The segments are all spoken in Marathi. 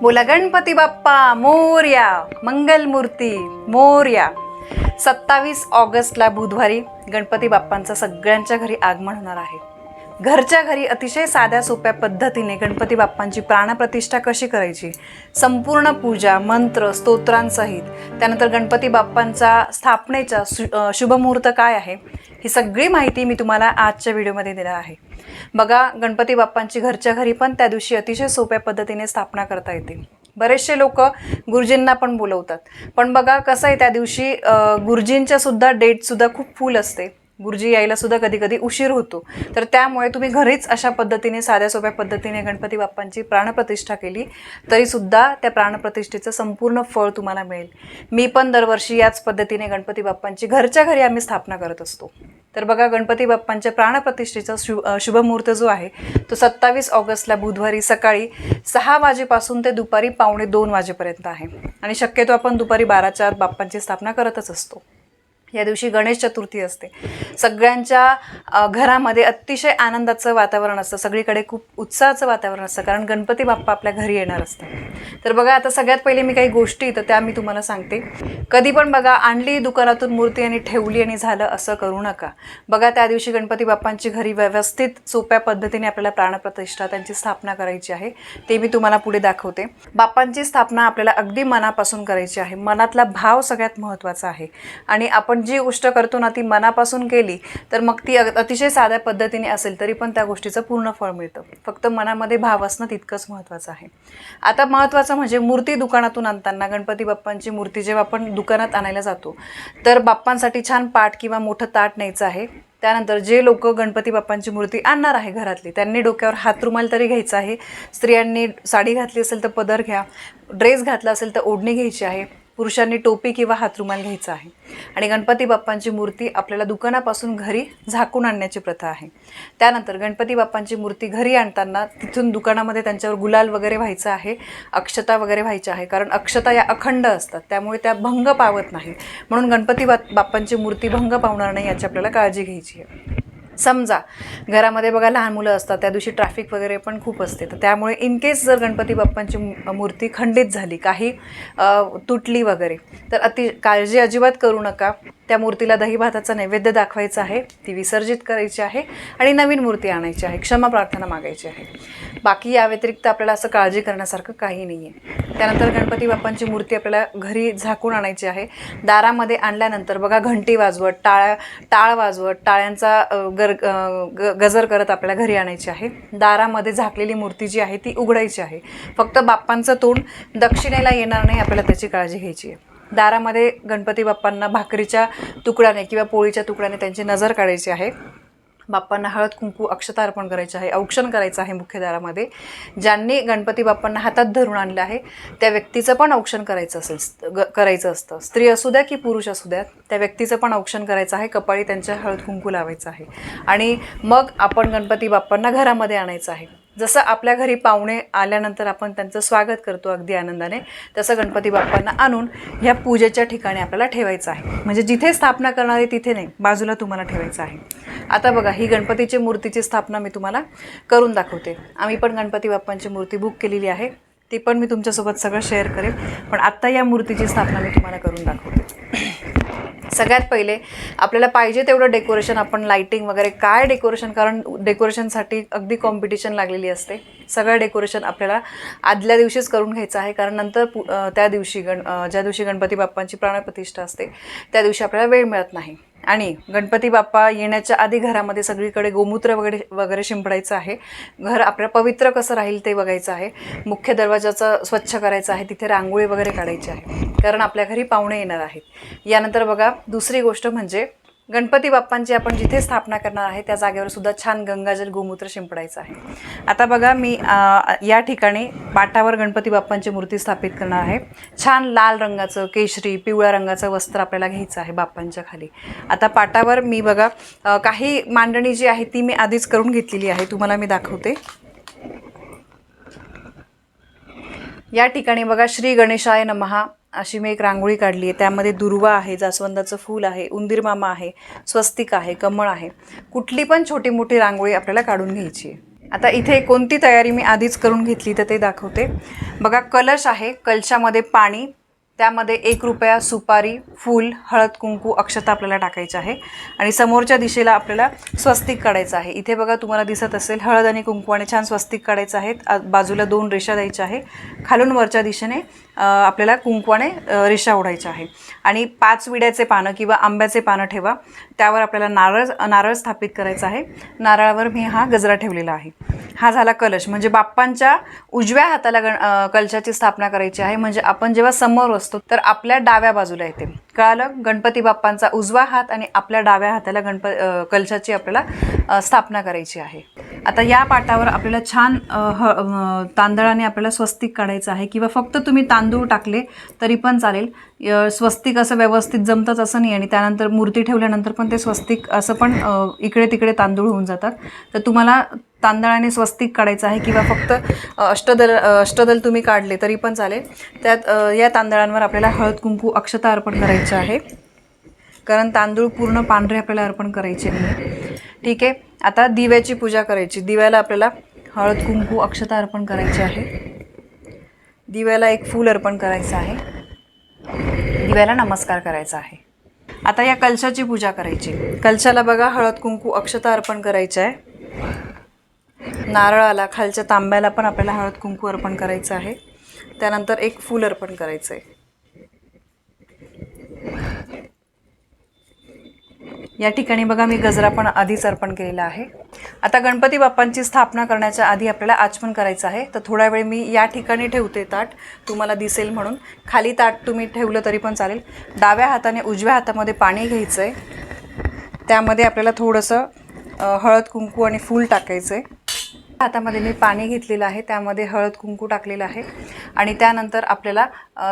बोला गणपती बाप्पा मोर्या मंगलमूर्ती मोर्या. सत्तावीस ऑगस्टला बुधवारी गणपती बाप्पांचं सगळ्यांच्या घरी आगमन होणार आहे. घरच्या घरी अतिशय साध्या सोप्या पद्धतीने गणपती बाप्पांची प्राणप्रतिष्ठा कशी करायची? संपूर्ण पूजा मंत्र स्तोत्रांसहित. त्यानंतर गणपती बाप्पांचा स्थापनेचा शु शुभमुहूर्त काय आहे? ही सगळी माहिती मी तुम्हाला आजच्या व्हिडिओमध्ये देणार आहे. बघा गणपती बाप्पांची घरच्या घरी पण त्या दिवशी अतिशय सोप्या पद्धतीने स्थापना करता येते. बरेचसे लोक गुरुजींना पण बोलवतात. पण बघा कसं आहे त्या दिवशी गुरुजींच्या सुद्धा डेटसुद्धा खूप फुल असते. गुरुजी यायला सुद्धा कधी कधी उशीर होतो. तर त्यामुळे तुम्ही घरीच अशा पद्धतीने साध्या सोप्या पद्धतीने गणपती बाप्पांची प्राणप्रतिष्ठा केली तरीसुद्धा त्या प्राणप्रतिष्ठेचं संपूर्ण फळ तुम्हाला मिळेल. मी पण दरवर्षी याच पद्धतीने गणपती बाप्पांची घरच्या घरी आम्ही स्थापना करत असतो. तर बघा गणपती बाप्पांच्या प्राणप्रतिष्ठेचा शुभ शुभमुहूर्त जो आहे तो सत्तावीस ऑगस्टला बुधवारी सकाळी सहा वाजेपासून ते दुपारी पावणे दोन वाजेपर्यंत आहे. आणि शक्यतो आपण दुपारी बाराच्या आत बाप्पांची स्थापना करतच असतो. या दिवशी गणेश चतुर्थी असते. सगळ्यांच्या घरामध्ये अतिशय आनंदाचं वातावरण असतं. सगळीकडे खूप उत्साहाचं वातावरण असतं कारण गणपती बाप्पा आपल्या घरी येणार असतात. तर बघा आता सगळ्यात पहिले मी काही गोष्टी तर त्या मी तुम्हाला सांगते. कधी पण बघा आणली दुकानातून मूर्ती आणि ठेवली आणि झालं असं करू नका. बघा त्या दिवशी गणपती बाप्पांची घरी व्यवस्थित सोप्या पद्धतीने आपल्याला प्राणप्रतिष्ठा त्यांची स्थापना करायची आहे. ते मी तुम्हाला पुढे दाखवते. बाप्पांची स्थापना आपल्याला अगदी मनापासून करायची आहे. मनातला भाव सगळ्यात महत्त्वाचा आहे. आणि आपण जी गोष्ट करतो ना ती मनापासून केली तर मग ती अग- अतिशय साध्या पद्धतीने असेल तरी पण त्या गोष्टीचं पूर्ण फळ मिळतं. फक्त मनामध्ये भाव असणं तितकंच महत्त्वाचं आहे. आता महत्त्वाचं म्हणजे मूर्ती दुकानातून आणताना गणपती बाप्पांची मूर्ती जेव्हा आपण दुकानात आणायला जातो तर बाप्पांसाठी छान पाट किंवा मोठं ताट न्यायचं आहे. त्यानंतर जे लोक गणपती बाप्पांची मूर्ती आणणार आहे घरातली त्यांनी डोक्यावर हात रुमाल तरी घ्यायचा आहे. स्त्रियांनी साडी घातली असेल तर पदर घ्या ड्रेस घातला असेल तर ओढणी घ्यायची आहे. पुरुषांनी टोपी किंवा हातरुमाल घ्यायचा आहे. आणि गणपती बाप्पांची मूर्ती आपल्याला दुकानापासून घरी झाकून आणण्याची प्रथा आहे. त्यानंतर गणपती बाप्पांची मूर्ती घरी आणताना तिथून दुकानामध्ये त्यांच्यावर गुलाल वगैरे व्हायचं आहे अक्षता वगैरे व्हायच्या आहे. कारण अक्षता या अखंड असतात त्यामुळे त्या भंग पावत नाही म्हणून गणपती बाप बाप्पांची मूर्ती भंग पावणार नाही याची आपल्याला काळजी घ्यायची आहे. समजा घरामध्ये बघा लहान मुलं असतात त्या दिवशी ट्रॅफिक वगैरे पण खूप असते. तर त्यामुळे इन केस जर गणपती बाप्पांची मूर्ती खंडित झाली काही तुटली वगैरे तर अति काळजी अजिबात करू नका. त्या मूर्तीला दही भाताचा नैवेद्य दाखवायचा आहे. ती विसर्जित करायची आहे आणि नवीन मूर्ती आणायची आहे. क्षमा प्रार्थना मागायची आहे. बाकी या व्यतिरिक्त आपल्याला असं काळजी करण्यासारखं काही नाही आहे त्यानंतर गणपती बाप्पांची मूर्ती आपल्याला घरी झाकून आणायची आहे. दारामध्ये आणल्यानंतर बघा घंटी वाजवत टाळ्या टाळ वाजवत टाळ्यांचा गर ग- गजर करत आपल्याला घरी आणायची आहे. दारामध्ये झाकलेली मूर्ती जी आहे ती उघडायची आहे. फक्त बाप्पांचं तोंड दक्षिणेला येणार नाही आपल्याला त्याची काळजी घ्यायची आहे. दारामध्ये गणपती बाप्पांना भाकरीच्या तुकड्याने किंवा पोळीच्या तुकड्याने त्यांची नजर काढायची आहे. बाप्पांना हळद कुंकू अक्षता अर्पण करायचे आहे. औक्षण करायचं आहे मुख्य दारामध्ये. ज्यांनी गणपती बाप्पांना हातात धरून आणलं आहे त्या व्यक्तीचं पण औक्षण करायचं असेल ग- करायचं असतं. स्त्री असू द्या की पुरुष असू द्या त्या व्यक्तीचं पण औक्षण करायचं आहे. कपाळी त्यांच्या हळद कुंकू लावायचं आहे. आणि मग आपण गणपती बाप्पांना घरामध्ये आणायचं आहे. जसं आपल्या घरी पाहुणे आल्यानंतर आपण त्यांचं स्वागत करतो अगदी आनंदाने तसं गणपती बाप्पांना आणून ह्या पूजेच्या ठिकाणी आपल्याला ठेवायचं आहे. म्हणजे जिथे स्थापना करणार आहे तिथे नाही बाजूला तुम्हाला ठेवायचं आहे. आता बघा ही गणपतीची मूर्तीची स्थापना मी तुम्हाला करून दाखवते. आम्ही पण गणपती बाप्पांची मूर्ती बुक केलेली आहे. ती पण मी तुमच्यासोबत सगळं शेअर करेन पण आत्ता या मूर्तीची स्थापना मी तुम्हाला करून दाखवते. सगळ्यात पहिले आपल्याला पाहिजे तेवढं डेकोरेशन आपण लाईटिंग वगैरे काय डेकोरेशन कारण डेकोरेशनसाठी अगदी कॉम्पिटिशन लागलेली असते. सगळं डेकोरेशन आपल्याला आदल्या दिवशीच करून घ्यायचं आहे. कारण नंतर पु त्या दिवशी गण ज्या दिवशी गणपती बाप्पांची प्राणप्रतिष्ठा असते त्या दिवशी आपल्याला वेळ मिळत नाही. आणि गणपती बाप्पा येण्याच्या आधी घरामध्ये सगळीकडे गोमूत्र वगैरे वगैरे शिंपडायचं आहे. घर आपलं पवित्र कसं राहील ते बघायचं आहे. मुख्य दरवाजाचं स्वच्छ करायचं आहे. तिथे रांगोळी वगैरे काढायची आहे. कारण आपल्या घरी पाहुणे येणार आहेत. यानंतर बघा दुसरी गोष्ट म्हणजे गणपती बाप्पांची आपण जिथे स्थापना करणार आहे त्या जागेवर सुद्धा छान गंगाजल गोमूत्र शिंपडायचं आहे. आता बघा मी आ, या ठिकाणी पाटावर गणपती बाप्पांची मूर्ती स्थापित करणार आहे. छान लाल रंगाचं केशरी पिवळ्या रंगाचं वस्त्र आपल्याला घ्यायचं आहे बाप्पांच्या खाली. आता पाटावर मी बघा काही मांडणी जी आहे ती मी आधीच करून घेतलेली आहे. तुम्हाला मी दाखवते. या ठिकाणी बघा श्री गणेशाय नमहा. अशी मी एक रांगोळी काढली आहे. त्यामध्ये दुर्वा आहे जास्वंदाचं फूल आहे उंदीरमामा आहे स्वस्तिक आहे कमळ आहे. कुठली पण छोटी मोठी रांगोळी आपल्याला काढून घ्यायची आहे. आता इथे कोणती तयारी मी आधीच करून घेतली तर ते दाखवते. बघा कलश आहे. कलशामध्ये पाणी त्यामध्ये एक रुपया सुपारी फूल हळद कुंकू अक्षता आपल्याला टाकायचं आहे. आणि समोरच्या दिशेला आपल्याला स्वस्तिक काढायचं आहे. इथे बघा तुम्हाला दिसत असेल हळद आणि कुंकू आणि छान स्वस्तिक काढायचं आहे बाजूला दोन रेषा द्यायच्या आहे. खालून वरच्या दिशेने आपल्याला कुंकवाने रेषा ओढायच्या आहे. आणि पाच विड्याचे पानं किंवा आंब्याचे पानं ठेवा. त्यावर आपल्याला नारळ नारळ स्थापित करायचं आहे. नारळावर मी हा गजरा ठेवलेला आहे. हा झाला कलश. म्हणजे बाप्पांच्या उजव्या हाताला गण कलशाची स्थापना करायची आहे. म्हणजे आपण जेव्हा समोर असतो तर आपल्या डाव्या बाजूला येते. कळालं? गणपती बाप्पांचा उजवा हात आणि आपल्या डाव्या हाताला गणप कलशाची आपल्याला स्थापना करायची आहे. आता या पाटावर आपल्याला छान ह तांदळाने आपल्याला स्वस्तिक काढायचं आहे किंवा फक्त तुम्ही तांदूळ टाकले तरी पण चालेल. य- स्वस्तिक असं व्यवस्थित जमतंच असं नाही आणि त्यानंतर मूर्ती ठेवल्यानंतर पण ते स्वस्तिक असं पण इकडे तिकडे तांदूळ होऊन जातात. तर तुम्हाला तांदळाने स्वस्तिक काढायचं आहे किंवा फक्त अष्टदल अष्टदल तुम्ही काढले तरी पण चालेल. त्यात या तांदळांवर आपल्याला हळद कुंकू अक्षता अर्पण करायचं आहे. कारण तांदूळ पूर्ण पांढरे आपल्याला अर्पण करायचे नाही ठीक आहे? आता दिव्याची पूजा करायची. दिव्याला आपल्याला हळद कुंकू अक्षता अर्पण करायची आहे. दिव्याला एक फूल अर्पण करायचं आहे. दिव्याला नमस्कार करायचा आहे. आता या कलशाची पूजा करायची. कलशाला बघा हळद कुंकू अक्षता अर्पण करायचं आहे. नारळाला खालच्या तांब्याला पण आपल्याला हळद कुंकू अर्पण करायचं आहे. त्यानंतर एक फूल अर्पण करायचं आहे या ठिकाणी बघा मी गजरा पण आधीच अर्पण केलेला आहे. आता गणपती बाप्पांची स्थापना करण्याच्या आधी आपल्याला आचमन करायचं आहे. तर थोडा वेळ मी या ठिकाणी ठेवते ताट. तुम्हाला दिसेल म्हणून. खाली ताट तुम्ही ठेवलं तरी पण चालेल. डाव्या हाताने उजव्या हातामध्ये पाणी घ्यायचं आहे त्यामध्ये आपल्याला थोडंसं हळद कुंकू आणि फूल टाकायचं आहे हातामध्ये मी पाणी घेतलेलं आहे. त्यामध्ये हळद कुंकू टाकलेलं आहे. आणि त्यानंतर आपल्याला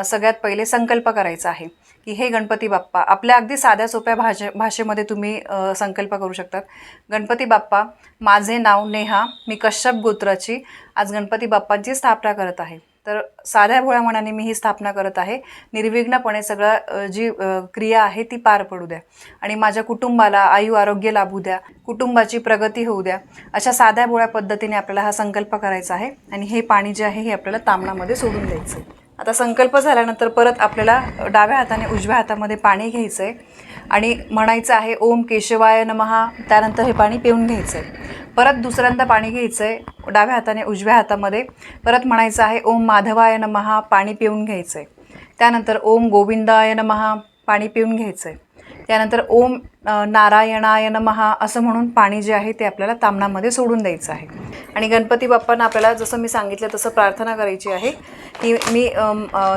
सगळ्यात पहिले संकल्प करायचा आहे. की हे गणपती बाप्पा आपल्या अगदी साध्या सोप्या भाषे भाषेमध्ये तुम्ही संकल्प करू शकतात. गणपती बाप्पा माझे नाव नेहा मी कश्यप गोत्राची आज गणपती बाप्पांची स्थापना करत आहे. तर साध्या भोळ्या मनाने मी ही स्थापना करत आहे. निर्विघ्नपणे सगळं जी क्रिया आहे ती पार पडू द्या. आणि माझ्या कुटुंबाला आयु आरोग्य लाभू द्या. कुटुंबाची प्रगती होऊ द्या. अशा साध्या भोळ्या पद्धतीने आपल्याला हा संकल्प करायचा आहे. आणि हे पाणी जे आहे हे आपल्याला तामणामध्ये सोडून द्यायचं आहे. आता संकल्प झाल्यानंतर परत आपल्याला डाव्या हाताने उजव्या हातामध्ये पाणी घ्यायचं आहे आणि म्हणायचं आहे ओम केशवाय नमहा त्यानंतर हे पाणी पिऊन घ्यायचं आहे परत दुसऱ्यांदा पाणी घ्यायचं आहे डाव्या हाताने उजव्या हातामध्ये. परत म्हणायचं आहे ओम माधवाय नमहा पाणी पिऊन घ्यायचं आहे त्यानंतर ओम गोविंदाय नमहा पाणी पिऊन घ्यायचं आहे त्यानंतर ओम नारायणाय नमहा असं म्हणून पाणी जे आहे ते आपल्याला तामणामध्ये सोडून द्यायचं आहे. आणि गणपती बाप्पांना आपल्याला जसं मी सांगितलं तसं प्रार्थना करायची आहे की मी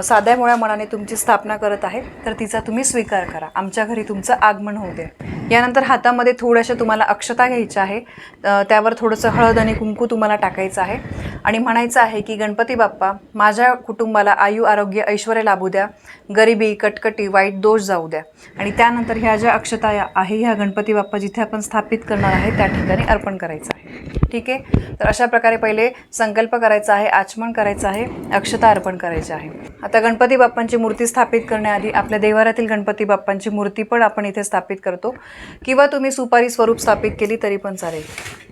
साध्या मुळ्या मनाने तुमची स्थापना करत आहे तर तिचा तुम्ही स्वीकार करा. आमच्या घरी तुमचं आगमन होऊ द्या यानंतर हातामध्ये थोड्याशा तुम्हाला अक्षता घ्यायच्या आहे. त्यावर थोडंसं हळद आणि कुंकू तुम्हाला टाकायचं आहे. आणि म्हणायचं आहे की गणपती बाप्पा माझ्या कुटुंबाला आयु आरोग्य ऐश्वर लाभू द्या. गरिबी कटकटी वाईट दोष जाऊ द्या. आणि त्यानंतर ह्या ज्या अक्षता या- आहे. ह्या गणपती बाप्पा जिथे आपण स्थापित करणार आहे त्या ठिकाणी अर्पण करायचं आहे. ठीक आहे? तर अशा प्रकारे पहिले संकल्प करायचा आहे आचमन करायचं आहे अक्षता अर्पण करायची आहे. आता गणपती बाप्पांची मूर्ती स्थापित करण्याआधी आपल्या देवारातील गणपती बाप्पांची मूर्ती पण आपण इथे स्थापित करतो. किंवा तुम्ही सुपारी स्वरूप स्थापित केली तरी पण चालेल.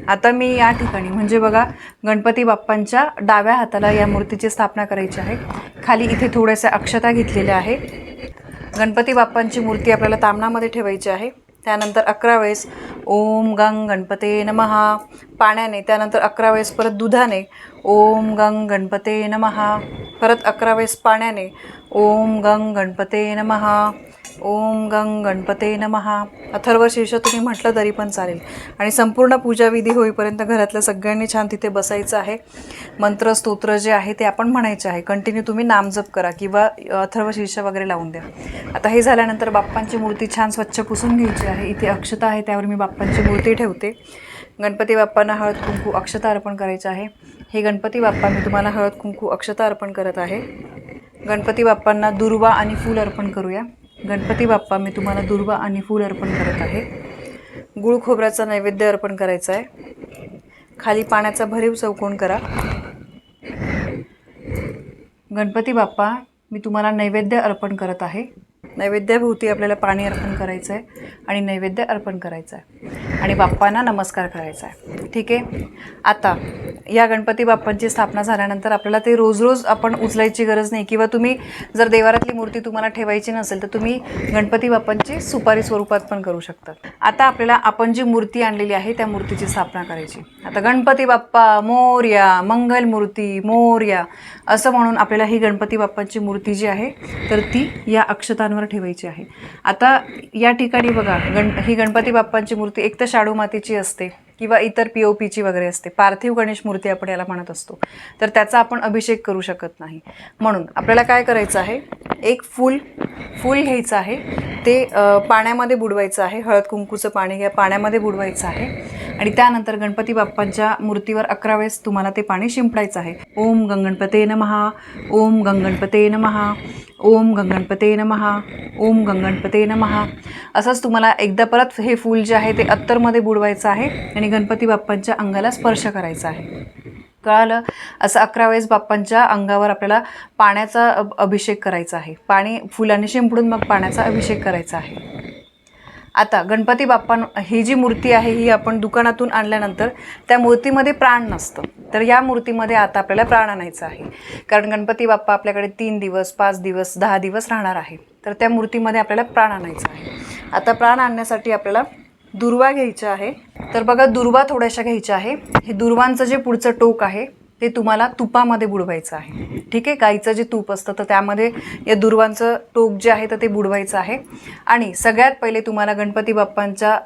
आता मी या ठिकाणी म्हणजे बघा गणपती बाप्पांच्या डाव्या हाताला या मूर्तीची स्थापना करायची आहे. खाली इथे थोड्याशा अक्षता घेतलेल्या आहे. गणपती बाप्पांची मूर्ती आपल्याला तामणामध्ये ठेवायची आहे. त्यानंतर अकरा वेळेस ओम गंग गणपते नमहा पाण्याने त्यानंतर अकरा वेळेस परत दुधाने ओम गंग गणपते नमहा परत अकरा वेळेस पाण्याने ओम गंग गणपते नमहा ओम गंग गणपते नमहा अथर्व शीर्ष तुम्ही म्हटलं तरी पण चालेल. आणि संपूर्ण पूजाविधी होईपर्यंत घरातल्या सगळ्यांनी छान तिथे बसायचं आहे. मंत्र स्तोत्र जे आहे ते आपण म्हणायचे आहे. कंटिन्यू तुम्ही नामजप करा किंवा अथर्व शीर्ष वगैरे लावून द्या. आता हे झाल्यानंतर बाप्पांची मूर्ती छान स्वच्छ पुसून घ्यायची आहे. इथे अक्षता आहे त्यावर मी बाप्पांची मूर्ती ठेवते. गणपती बाप्पांना हळद कुंकू अक्षता अर्पण करायचं आहे. हे गणपती बाप्पा मी तुम्हाला हळद कुंकू अक्षता अर्पण करत आहे. गणपती बाप्पांना दुर्वा आणि फूल अर्पण करूया. गणपती बाप्पा मी तुम्हाला दुर्वा आणि फूल अर्पण करत आहे. गुळ खोबऱ्याचा नैवेद्य अर्पण करायचा आहे. खाली पाण्याचा भरीव चौकोन करा. गणपती बाप्पा मी तुम्हाला नैवेद्य अर्पण करत आहे. नैवेद्याभोवती आपल्याला पाणी अर्पण करायचं आहे आणि नैवेद्य अर्पण करायचं आहे. आणि बाप्पांना नमस्कार करायचा आहे. ठीक आहे? आता या गणपती बाप्पांची स्थापना झाल्यानंतर आपल्याला ते रोज रोज आपण उचलायची गरज नाही. किंवा तुम्ही जर देवारातली मूर्ती तुम्हाला ठेवायची नसेल तर तुम्ही गणपती बाप्पांची सुपारी स्वरूपात पण करू शकतात आता आपल्याला आपण जी मूर्ती आणलेली आहे त्या मूर्तीची स्थापना करायची. आता गणपती बाप्पा मोर्या मंगल मूर्ती मोर्या असं म्हणून आपल्याला ही गणपती बाप्पांची मूर्ती जी आहे तर ती या अक्षतांवर ठेवायची आहे. आता या ठिकाणी बघा गण ही गणपती बाप्पांची मूर्ती एक तर शाडू मातीची असते किंवा इतर पी ओ पीची वगैरे असते. पार्थिव गणेश मूर्ती आपण याला म्हणत असतो. तर त्याचा आपण अभिषेक करू शकत नाही. म्हणून आपल्याला काय करायचं आहे? एक फूल फूल घ्यायचं आहे. ते पाण्यामध्ये बुडवायचं आहे. हळद कुंकूचं पाणी घ्या पाण्यामध्ये बुडवायचं आहे. आणि त्यानंतर गणपती बाप्पांच्या मूर्तीवर अकरा वेळेस तुम्हाला ते पाणी शिंपडायचं आहे. ओम गंगणपते नमहा ओम गंगणपते नमहा ओम गंगणपते नमहा ओम गंगणपते नमहा असंच तुम्हाला एकदा परत हे फूल जे आहे ते अत्तरमध्ये बुडवायचं आहे आणि गणपती बाप्पांच्या अंगाला स्पर्श करायचा आहे. कळालं? असं अकरा वेळेस बाप्पांच्या अंगावर आपल्याला पाण्याचा अभिषेक करायचा आहे. पाणी फुलांनी शिंपडून मग पाण्याचा अभिषेक करायचा आहे. आता गणपती बाप्पां ही जी मूर्ती आहे ही आपण दुकानातून आणल्यानंतर त्या मूर्तीमध्ये प्राण नसतं. तर या मूर्तीमध्ये आता आपल्याला प्राण आणायचं आहे. कारण गणपती बाप्पा आपल्याकडे तीन दिवस पाच दिवस दहा दिवस राहणार आहे. तर त्या मूर्तीमध्ये आपल्याला प्राण आणायचं आहे. आता प्राण आणण्यासाठी आपल्याला दुर्वा घ्यायचा आहे. तर बघा दुर्वा थोड्याशा घ्यायच्या आहे. हे दुर्वांचं जे पुढचं टोक आहे ते तुम्हाला तुपामध्ये बुडवायचं आहे. ठीक आहे? गाईचं जे तूप असतं तर त्यामध्ये या दुर्वांचं टोक जे आहे तर ते बुडवायचं आहे. आणि सगळ्यात पहिले तुम्हाला गणपती बाप्पांचा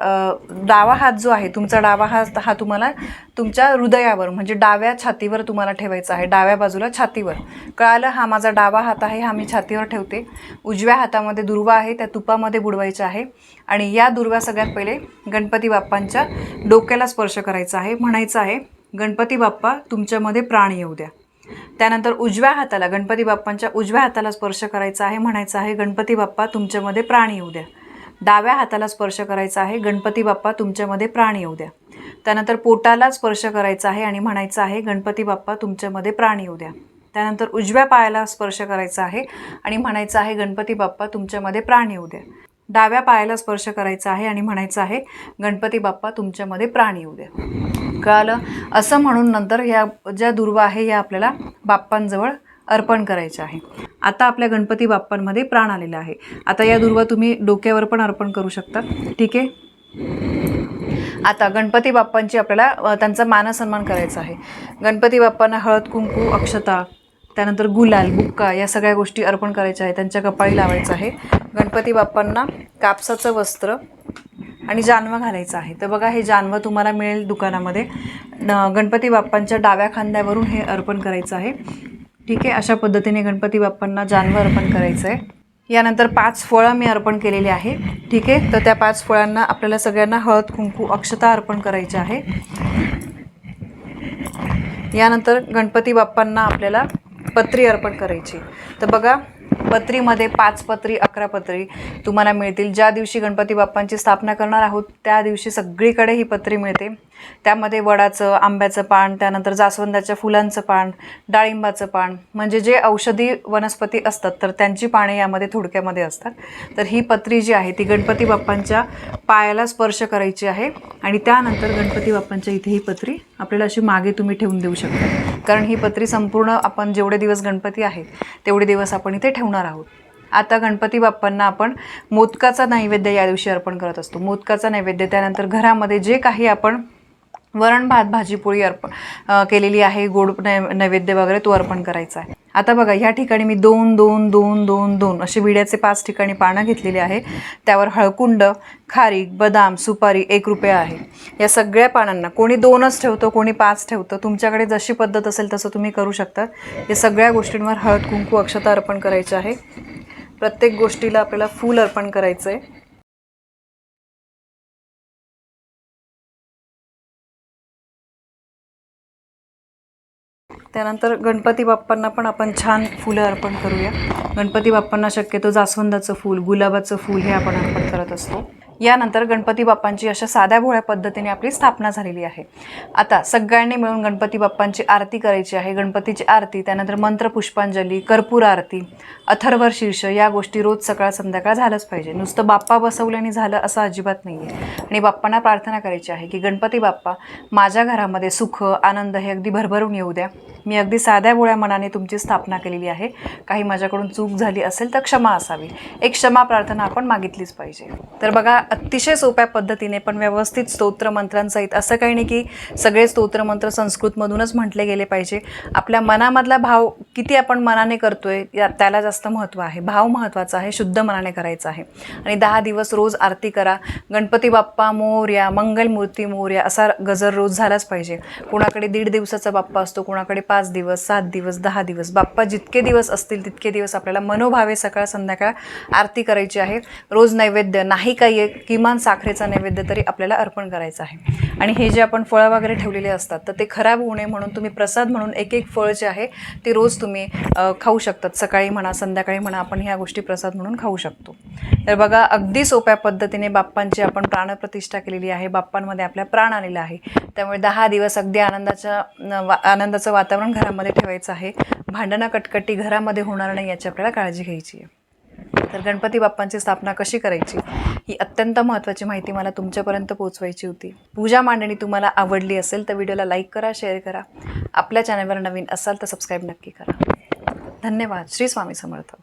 डावा हात जो आहे तुमचा डावा हात हा तुम्हाला तुमच्या हृदयावर म्हणजे डाव्या छातीवर तुम्हाला ठेवायचा आहे. डाव्या बाजूला छातीवर. कळालं? हा माझा डावा हात आहे हा मी छातीवर ठेवते. उजव्या हातामध्ये दुर्वा आहे त्या तुपामध्ये बुडवायचं आहे. आणि या दुर्वा सगळ्यात पहिले गणपती बाप्पांच्या डोक्याला स्पर्श करायचा आहे म्हणायचं आहे गणपती बाप्पा तुमच्यामध्ये प्राण येऊ द्या. त्यानंतर उजव्या हाताला गणपती बाप्पांच्या उजव्या हाताला स्पर्श करायचा आहे म्हणायचं आहे गणपती बाप्पा तुमच्यामध्ये प्राण येऊ द्या. डाव्या हाताला स्पर्श करायचा आहे गणपती बाप्पा तुमच्यामध्ये प्राण येऊ द्या. त्यानंतर पोटाला स्पर्श करायचा आहे आणि म्हणायचं आहे गणपती बाप्पा तुमच्यामध्ये प्राण येऊ द्या. त्यानंतर उजव्या पायाला स्पर्श करायचा आहे आणि म्हणायचं आहे गणपती बाप्पा तुमच्यामध्ये प्राण येऊ द्या. डाव्या पायाला स्पर्श करायचा आहे आणि म्हणायचं आहे गणपती बाप्पा तुमच्यामध्ये प्राण येऊ द्या. कळालं? असं म्हणून नंतर ह्या ज्या दुर्वा आहे या आपल्याला बाप्पांजवळ अर्पण करायचं आहे. आता आपल्या गणपती बाप्पांमध्ये प्राण आलेला आहे. आता या दुर्वा तुम्ही डोक्यावर पण अर्पण करू शकता. ठीक आहे? आता गणपती बाप्पांची आपल्याला त्यांचा मानसन्मान करायचा आहे. गणपती बाप्पांना हळद कुंकू अक्षता त्यानंतर गुलाल बुक्का या सगळ्या गोष्टी अर्पण करायच्या आहे त्यांच्या कपाळी लावायचं आहे. गणपती बाप्पांना कापसाचं वस्त्र आणि जानवं घालायचं आहे. तर बघा हे जानवं तुम्हाला मिळेल दुकानामध्ये. न- गणपती बाप्पांच्या डाव्या खांद्यावरून हे अर्पण करायचं आहे. ठीक आहे अशा पद्धतीने गणपती बाप्पांना जानवं अर्पण करायचं आहे. यानंतर पाच फळं मी अर्पण केलेली आहे. ठीक आहे तर त्या पाच फळांना आपल्याला सगळ्यांना हळद कुंकू अक्षता अर्पण करायची आहे. यानंतर गणपती बाप्पांना आपल्याला पत्री अर्पण करायची. तर बघा पत्रीमध्ये पाच पत्री अकरा पत्री तुम्हाला मिळतील. ज्या दिवशी गणपती बाप्पांची स्थापना करणार आहोत त्या दिवशी सगळीकडे ही पत्री मिळते. त्यामध्ये वडाचं आंब्याचं पान त्यानंतर जास्वंदाच्या फुलांचं पान डाळिंबाचं पान म्हणजे जे औषधी वनस्पती असतात तर त्यांची पाने यामध्ये थोडक्यामध्ये असतात. तर ही पत्री जी आहे ती गणपती बाप्पांच्या पायाला स्पर्श करायची आहे आणि त्यानंतर गणपती बाप्पांच्या इथे ही पत्री आपल्याला अशी मागे तुम्ही ठेवून देऊ शकता. कारण ही पत्री संपूर्ण आपण जेवढे दिवस गणपती आहेत तेवढे दिवस आपण इथे ठेवणार आहोत. आता गणपती बाप्पांना आपण मोदकाचा नैवेद्य या दिवशी अर्पण करत असतो. मोदकाचा नैवेद्य त्यानंतर घरामध्ये जे काही आपण वरण भात भाजी पोळी अर्पण केलेली आहे. गोड नै नैवेद्य वगैरे तो अर्पण करायचा आहे. आता बघा ह्या ठिकाणी मी दोन दोन दोन दोन दोन असे विड्याचे पाच ठिकाणी पानं घेतलेली आहे. त्यावर हळकुंड खारीक बदाम सुपारी एक रुपया आहे. या सगळ्या पानांना कोणी दोनच ठेवतं कोणी पाच ठेवतं तुमच्याकडे जशी पद्धत असेल तसं तुम्ही करू शकता. या सगळ्या गोष्टींवर हळद कुंकू अक्षता अर्पण करायचे आहे. प्रत्येक गोष्टीला आपल्याला फूल अर्पण करायचं आहे त्यानंतर गणपती बाप्पांना पण आपण छान फुलं अर्पण करूया. गणपती बाप्पांना शक्यतो जास्वंदाचं फूल गुलाबाचं फूल हे आपण अर्पण करत असतो. यानंतर गणपती बाप्पांची अशा साध्या भोळ्या पद्धतीने आपली स्थापना झालेली आहे. आता सगळ्यांनी मिळून गणपती बाप्पांची आरती करायची आहे. गणपतीची आरती त्यानंतर मंत्र पुष्पांजली कर्पूर आरती अथर्वर शीर्ष या गोष्टी रोज सकाळ संध्याकाळ झालंच पाहिजे. नुसतं बाप्पा बसवल्याने झालं असं अजिबात नाही आहे आणि बाप्पांना प्रार्थना करायची आहे की गणपती बाप्पा माझ्या घरामध्ये सुख आनंद हे अगदी भरभरून येऊ द्या. मी अगदी साध्या भोळ्या मनाने तुमची स्थापना केलेली आहे. काही माझ्याकडून चूक झाली असेल तर क्षमा असावी. एक क्षमा प्रार्थना आपण मागितलीच पाहिजे. तर बघा अतिशय सोप्या पद्धतीने पण व्यवस्थित स्तोत्र मंत्रांसहित असं काही नाही की सगळे स्तोत्रमंत्र संस्कृतमधूनच म्हटले गेले पाहिजे. आपल्या मनामधला भाव किती आपण मनाने करतोय या त्याला जास्त महत्त्व आहे. भाव महत्त्वाचा आहे शुद्ध मनाने करायचा आहे. आणि दहा दिवस रोज आरती करा. गणपती बाप्पा मोर्या मंगलमूर्ती मोर्या असा गजर रोज झालाच पाहिजे. कुणाकडे दीड दिवसाचा बाप्पा असतो कुणाकडे पाच दिवस सात दिवस दहा दिवस. बाप्पा जितके दिवस असतील तितके दिवस आपल्याला मनोभावे सकाळ संध्याकाळ आरती करायची आहे. रोज नैवेद्य नाही काही एक किमान साखरेचा नैवेद्य तरी आपल्याला अर्पण करायचं आहे. आणि हे जे आपण फळं वगैरे ठेवलेले असतात तर ते खराब होऊ नये म्हणून तुम्ही प्रसाद म्हणून एक एक फळ जे आहे ते रोज तुम्ही खाऊ शकतात. सकाळी म्हणा संध्याकाळी म्हणा आपण ह्या गोष्टी प्रसाद म्हणून खाऊ शकतो. तर बघा अगदी सोप्या पद्धतीने बाप्पांची आपण प्राणप्रतिष्ठा केलेली आहे. बाप्पांमध्ये आपल्या प्राण आलेला आहे. त्यामुळे दहा दिवस अगदी आनंदाच्या न- वा- आनंदाचं वातावरण घरामध्ये ठेवायचं आहे. भांडणं कटकटी घरामध्ये होणार नाही याची आपल्याला काळजी घ्यायची आहे. तर गणपती बाप्पांची स्थापना कशी करायची? ही अत्यंत महत्त्वाची माहिती मला तुमच्यापर्यंत पोहोचवायची होती. पूजा मांडणी तुम्हाला आवडली असेल तर व्हिडिओला लाईक करा शेअर करा. आपल्या चॅनलवर नवीन असाल तर सबस्क्राईब नक्की करा. धन्यवाद. श्री स्वामी समर्थ.